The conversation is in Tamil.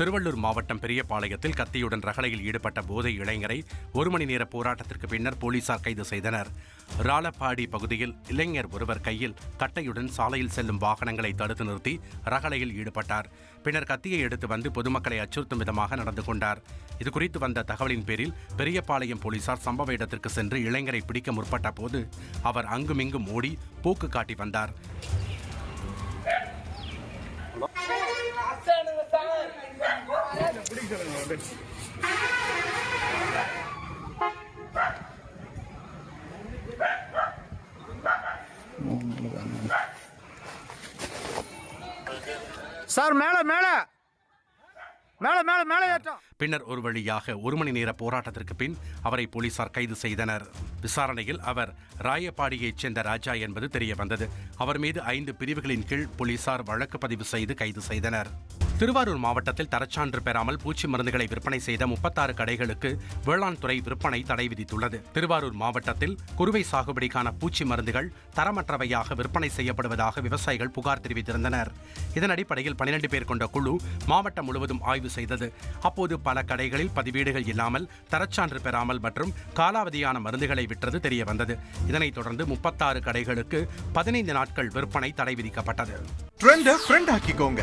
திருவள்ளூர் மாவட்டம் பெரியபாளையத்தில் கத்தியுடன் ரகளையில் ஈடுபட்ட போதை இளைஞரை ஒரு மணி நேர போராட்டத்திற்கு பின்னர் போலீசார் கைது செய்தனர். ராலப்பாடி பகுதியில் இளைஞர் ஒருவர் கையில் கட்டையுடன் சாலையில் செல்லும் வாகனங்களை தடுத்து நிறுத்தி ரகளையில் ஈடுபட்டார். பின்னர் கத்தியை எடுத்து வந்து பொதுமக்களை அச்சுறுத்தும் விதமாக நடந்து கொண்டார். இதுகுறித்து வந்த தகவலின் பேரில் பெரியபாளையம் போலீசார் சம்பவ இடத்திற்கு சென்று இளைஞரை பிடிக்க முற்பட்ட போது அவர் அங்குமிங்கும் ஓடி போக்கு காட்டி வந்தார். சார் மேல மேல. மேல மேல மேல ஏற்றம். பின்னர் ஒரு வழியாக ஒரு மணி நேர போராட்டத்திற்கு பின் அவரை போலீசார் கைது செய்தனர். விசாரணையில் அவர் ராயப்பாடியைச் சேர்ந்த ராஜா என்பது தெரிய வந்தது அவர் மீது ஐந்து பிரிவுகளின் கீழ் போலீசார் வழக்கு பதிவு செய்து கைது செய்தனர். திருவாரூர் மாவட்டத்தில் தரச்சான்று பெறாமல் பூச்சி மருந்துகளை விற்பனை செய்த முப்பத்தாறு கடைகளுக்கு வேளாண் துறை விற்பனை தடை விதித்துள்ளது. திருவாரூர் மாவட்டத்தில் குறுவை சாகுபடிக்கான பூச்சி மருந்துகள் தரமற்றவையாக விற்பனை செய்யப்படுவதாக விவசாயிகள் புகார் தெரிவித்திருந்தனர். இதன் அடிப்படையில் பனிரெண்டு பேர் கொண்ட குழு மாவட்டம் முழுவதும் ஆய்வு செய்தது. அப்போது பல கடைகளில் பதிவீடுகள் இல்லாமல் தரச்சான்று பெறாமல் மற்றும் காலாவதியான மருந்துகளை விற்றது தெரியவந்தது. இதனைத் தொடர்ந்து முப்பத்தாறு கடைகளுக்கு பதினைந்து நாட்கள் விற்பனை தடை விதிக்கப்பட்டது. ஃப்ரெண்ட் ஆக்கிக்கோங்க.